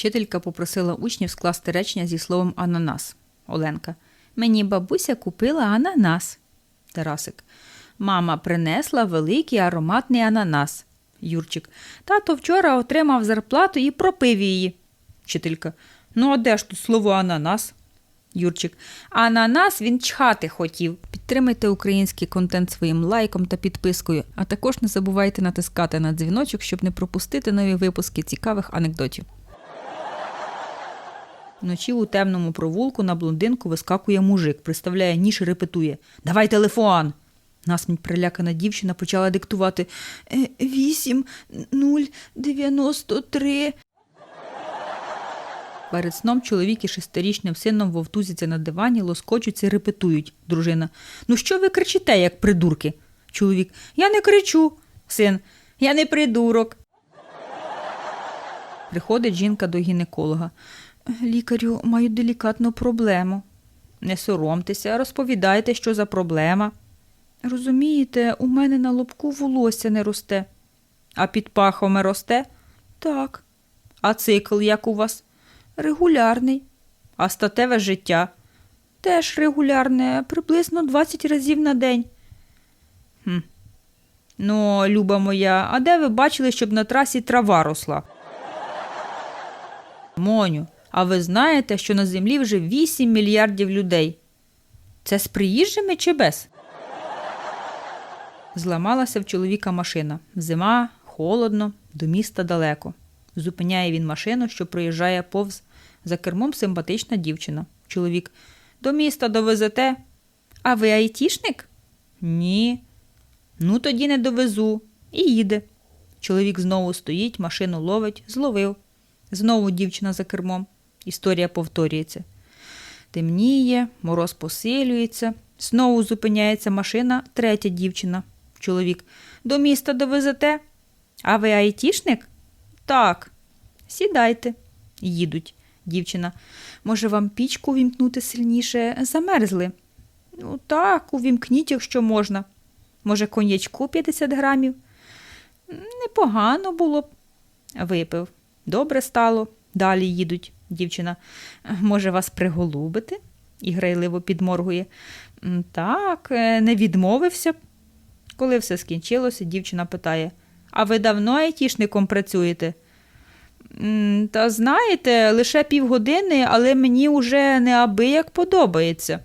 Вчителька попросила учнів скласти речення зі словом ананас. Оленка. Мені бабуся купила ананас. Тарасик. Мама принесла великий ароматний ананас. Юрчик. Тато вчора отримав зарплату і пропив її. Вчителька. Ну, а де ж тут слово ананас? Юрчик. Ананас він чхати хотів. Підтримайте український контент своїм лайком та підпискою, а також не забувайте натискати на дзвіночок, щоб не пропустити нові випуски цікавих анекдотів. Вночі у темному провулку на блондинку вискакує мужик, приставляє ніж і репетує Давай телефон. Насміть прилякана дівчина почала диктувати «Е, вісім нуль дев'яносто три. Перед сном чоловік із шестирічним сином вовтузяться на дивані, лоскочуться і репетують. Дружина. Ну що ви кричите, як придурки? Чоловік. Я не кричу. Син. Я не придурок. Приходить жінка до гінеколога. Лікарю, маю делікатну проблему. Не соромтеся, розповідайте, що за проблема. Розумієте, у мене на лобку волосся не росте. А під пахами росте? Так. А цикл як у вас? Регулярний. А статеве життя? Теж регулярне, приблизно 20 разів на день. Хм. Ну, люба моя, а де ви бачили, щоб на трасі трава росла? Моню, а ви знаєте, що на землі вже 8 мільярдів людей? Це з приїжджими чи без? Зламалася в чоловіка машина. Зима, холодно, до міста далеко. Зупиняє він машину, що проїжджає повз. За кермом симпатична дівчина. Чоловік. До міста довезете? А ви айтішник? Ні. Ну, тоді не довезу. І їде. Чоловік знову стоїть, машину ловить, зловив. Знову дівчина за кермом. Історія повторюється. Темніє, мороз посилюється. Знову зупиняється машина, третя дівчина. Чоловік. До міста довезете? А ви айтішник? Так. Сідайте. Їдуть. Дівчина. Може, вам пічку увімкнути сильніше? Замерзли. Ну, так, увімкніть, якщо можна. Може, коньячку 50 грамів? Непогано було б. Випив. Добре стало. Далі їдуть. Дівчина. Може, вас приголубити? І грайливо підморгує. Так, е, не відмовився. Коли все скінчилося, дівчина питає: А ви давно айтішником працюєте? Та знаєте, лише півгодини, але мені уже неабияк подобається.